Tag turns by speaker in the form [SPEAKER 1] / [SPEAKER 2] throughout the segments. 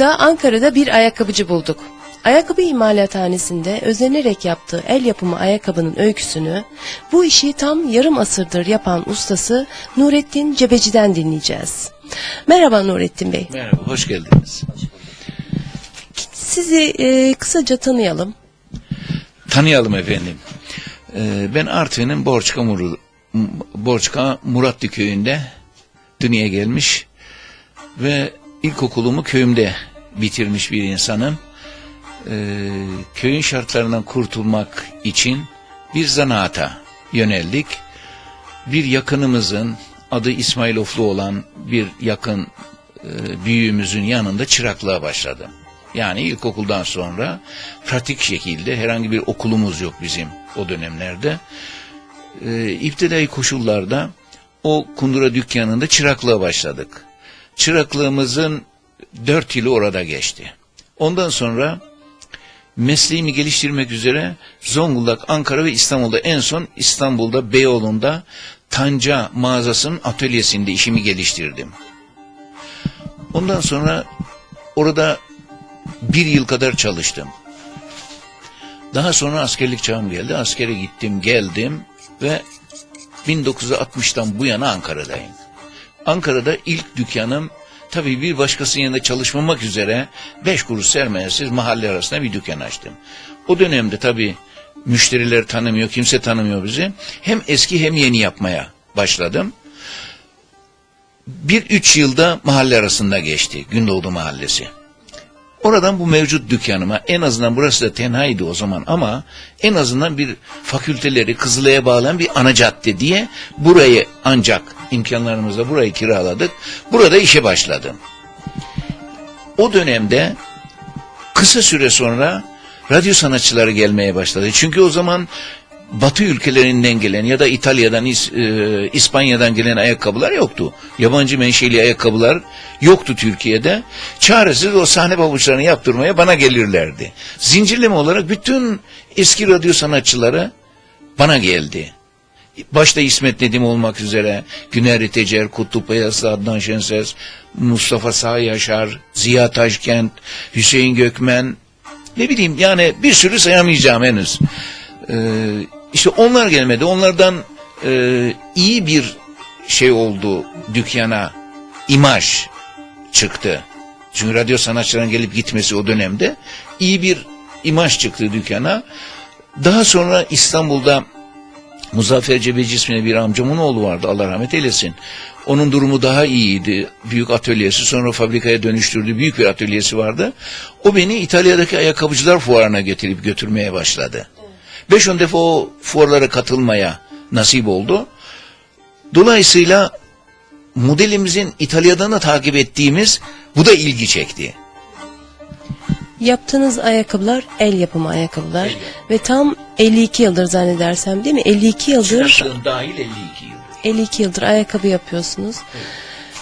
[SPEAKER 1] Uşak'ta Ankara'da bir ayakkabıcı bulduk. Ayakkabı imalathanesinde özenerek yaptığı el yapımı ayakkabının öyküsünü bu işi tam yarım asırdır yapan ustası Nurettin Cebeci'den dinleyeceğiz. Merhaba Nurettin Bey.
[SPEAKER 2] Merhaba, hoş geldiniz.
[SPEAKER 1] Sizi e, kısaca tanıyalım.
[SPEAKER 2] Tanıyalım efendim. Ee, ben Artvin'in Borçka, Muru, M- Borçka Muratlı köyünde dünyaya gelmiş ve ilkokulumu köyümde bitirmiş bir insanım. Ee, köyün şartlarından kurtulmak için bir zanaata yöneldik. Bir yakınımızın adı İsmail Oflu olan bir yakın e, büyüğümüzün yanında çıraklığa başladım. Yani ilkokuldan sonra pratik şekilde herhangi bir okulumuz yok bizim o dönemlerde. E, iptidai koşullarda o kundura dükkanında çıraklığa başladık. Çıraklığımızın dört yılı orada geçti. Ondan sonra mesleğimi geliştirmek üzere Zonguldak, Ankara ve İstanbul'da en son İstanbul'da Beyoğlu'nda Tanca mağazasının atölyesinde işimi geliştirdim. Ondan sonra orada bir yıl kadar çalıştım. Daha sonra askerlik çağım geldi. Askere gittim, geldim ve 1960'tan bu yana Ankara'dayım. Ankara'da ilk dükkanım tabii bir başkasının yanında çalışmamak üzere beş kuruş sermayesiz mahalle arasında bir dükkan açtım. O dönemde tabii müşteriler tanımıyor, kimse tanımıyor bizi. Hem eski hem yeni yapmaya başladım. Bir üç yılda mahalle arasında geçti. Gündoğdu Mahallesi. Oradan bu mevcut dükkanıma en azından burası da tenhaydı o zaman ama en azından bir fakülteleri Kızılay'a bağlayan bir ana cadde diye burayı ancak imkanlarımızla burayı kiraladık. Burada işe başladım. O dönemde kısa süre sonra radyo sanatçıları gelmeye başladı. Çünkü o zaman Batı ülkelerinden gelen ya da İtalya'dan, e, İspanya'dan gelen ayakkabılar yoktu. Yabancı menşeli ayakkabılar yoktu Türkiye'de. Çaresiz o sahne pabuçlarını yaptırmaya bana gelirlerdi. Zincirleme olarak bütün eski radyo sanatçıları bana geldi. Başta İsmet Nedim olmak üzere Güner Tecer, Kutup Ayası, Adnan Şenses, Mustafa Sağ Yaşar, Ziya Taşkent, Hüseyin Gökmen, ne bileyim yani bir sürü sayamayacağım henüz. Ee, işte onlar gelmedi. Onlardan e, iyi bir şey oldu dükkana, imaj çıktı. Çünkü radyo sanatçılarının gelip gitmesi o dönemde iyi bir imaj çıktı dükkana. Daha sonra İstanbul'da Muzaffer Cebeci isminde bir amcamın oğlu vardı Allah rahmet eylesin. Onun durumu daha iyiydi. Büyük atölyesi sonra fabrikaya dönüştürdü. Büyük bir atölyesi vardı. O beni İtalya'daki ayakkabıcılar fuarına getirip götürmeye başladı. Beş on defa o fuarlara katılmaya nasip oldu. Dolayısıyla modelimizin İtalya'dan da takip ettiğimiz bu da ilgi çekti.
[SPEAKER 1] Yaptığınız ayakkabılar el yapımı ayakkabılar ve tam 52 yıldır zannedersem değil mi? 52 yıldır
[SPEAKER 2] dahil 52 yıl.
[SPEAKER 1] 52 yıldır ayakkabı yapıyorsunuz.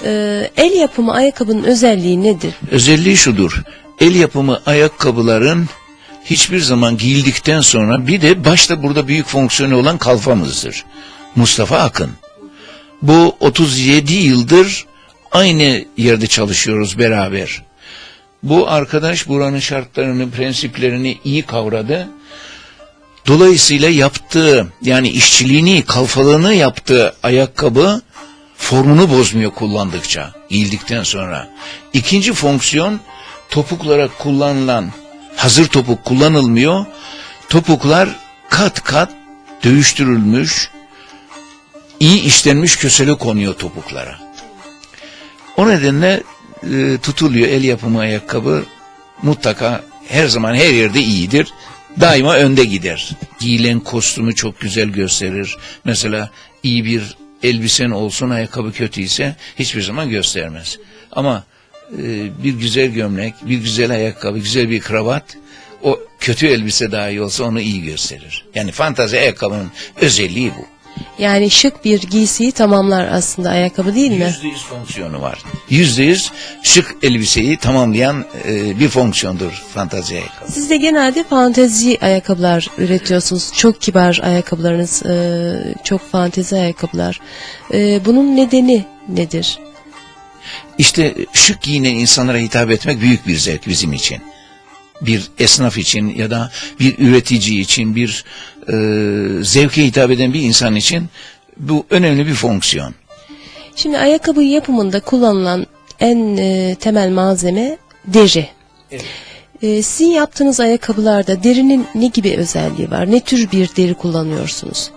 [SPEAKER 1] Ee, el yapımı ayakkabının özelliği nedir?
[SPEAKER 2] Özelliği şudur. El yapımı ayakkabıların hiçbir zaman giyildikten sonra bir de başta burada büyük fonksiyonu olan kalfamızdır. Mustafa Akın. Bu 37 yıldır aynı yerde çalışıyoruz beraber. Bu arkadaş buranın şartlarını, prensiplerini iyi kavradı. Dolayısıyla yaptığı yani işçiliğini, kalfalığını yaptığı ayakkabı formunu bozmuyor kullandıkça, giyildikten sonra. İkinci fonksiyon topuklara kullanılan hazır topuk kullanılmıyor. Topuklar kat kat dövüştürülmüş, iyi işlenmiş kösele konuyor topuklara. O nedenle e, tutuluyor el yapımı ayakkabı mutlaka her zaman her yerde iyidir. Daima önde gider. Giyilen kostümü çok güzel gösterir. Mesela iyi bir elbisen olsun ayakkabı kötü ise hiçbir zaman göstermez. Ama bir güzel gömlek, bir güzel ayakkabı, güzel bir kravat o kötü elbise dahi olsa onu iyi gösterir. Yani fantazi ayakkabının özelliği bu.
[SPEAKER 1] Yani şık bir giysiyi tamamlar aslında ayakkabı değil mi?
[SPEAKER 2] Yüzde yüz fonksiyonu var. Yüzde yüz şık elbiseyi tamamlayan e, bir fonksiyondur fantazi ayakkabı.
[SPEAKER 1] Siz de genelde fantezi ayakkabılar üretiyorsunuz. Çok kibar ayakkabılarınız, e, çok fantezi ayakkabılar. E, bunun nedeni nedir?
[SPEAKER 2] İşte şık giyinen insanlara hitap etmek büyük bir zevk bizim için. Bir esnaf için ya da bir üretici için, bir e, zevke hitap eden bir insan için bu önemli bir fonksiyon.
[SPEAKER 1] Şimdi ayakkabı yapımında kullanılan en e, temel malzeme deri. E, sizin yaptığınız ayakkabılarda derinin ne gibi özelliği var? Ne tür bir deri kullanıyorsunuz?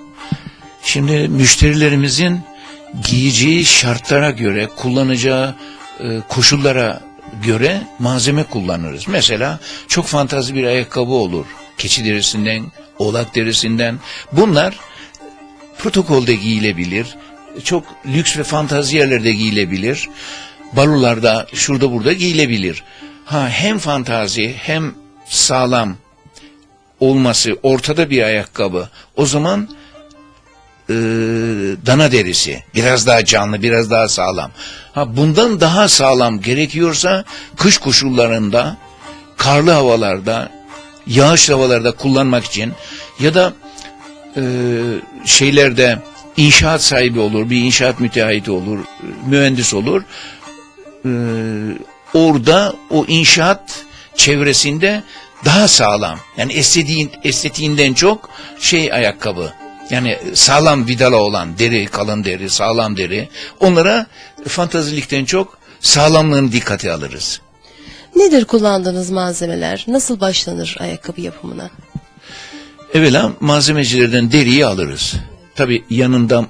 [SPEAKER 2] Şimdi müşterilerimizin giyeceği şartlara göre, kullanacağı e, koşullara göre malzeme kullanırız. Mesela çok fantazi bir ayakkabı olur. Keçi derisinden, oğlak derisinden. Bunlar protokolde giyilebilir. Çok lüks ve fantazi yerlerde giyilebilir. Balolarda, şurada burada giyilebilir. Ha hem fantazi hem sağlam olması, ortada bir ayakkabı. O zaman e, dana derisi. Biraz daha canlı biraz daha sağlam. Ha bundan daha sağlam gerekiyorsa kış koşullarında karlı havalarda yağışlı havalarda kullanmak için ya da e, şeylerde inşaat sahibi olur bir inşaat müteahhiti olur mühendis olur. E, orada o inşaat çevresinde daha sağlam. Yani estetiğin, estetiğinden çok şey ayakkabı yani sağlam vidala olan deri, kalın deri, sağlam deri onlara fantazilikten çok sağlamlığını dikkate alırız.
[SPEAKER 1] Nedir kullandığınız malzemeler? Nasıl başlanır ayakkabı yapımına?
[SPEAKER 2] Evvela malzemecilerden deriyi alırız. Tabi yanında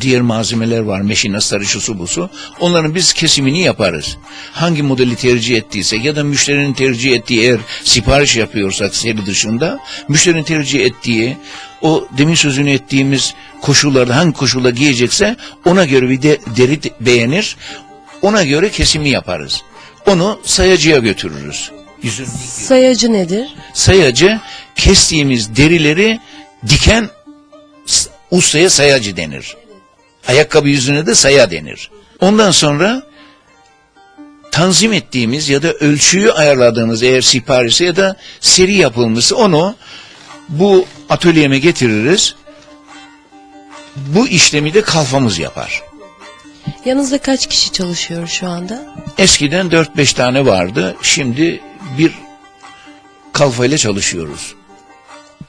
[SPEAKER 2] diğer malzemeler var. Meşina, sarı, şusu, busu. Onların biz kesimini yaparız. Hangi modeli tercih ettiyse ya da müşterinin tercih ettiği eğer sipariş yapıyorsak seri dışında müşterinin tercih ettiği o demin sözünü ettiğimiz koşullarda hangi koşulda giyecekse ona göre bir de, deri de- beğenir. Ona göre kesimi yaparız. Onu sayacıya götürürüz. Yüzün
[SPEAKER 1] Sayacı nedir?
[SPEAKER 2] sayacı kestiğimiz derileri diken ustaya sayacı denir. Ayakkabı yüzüne de saya denir. Ondan sonra tanzim ettiğimiz ya da ölçüyü ayarladığımız eğer siparişi ya da seri yapılmışsa onu bu atölyeme getiririz. Bu işlemi de kalfamız yapar.
[SPEAKER 1] Yanınızda kaç kişi çalışıyor şu anda?
[SPEAKER 2] Eskiden 4-5 tane vardı. Şimdi bir kalfayla çalışıyoruz.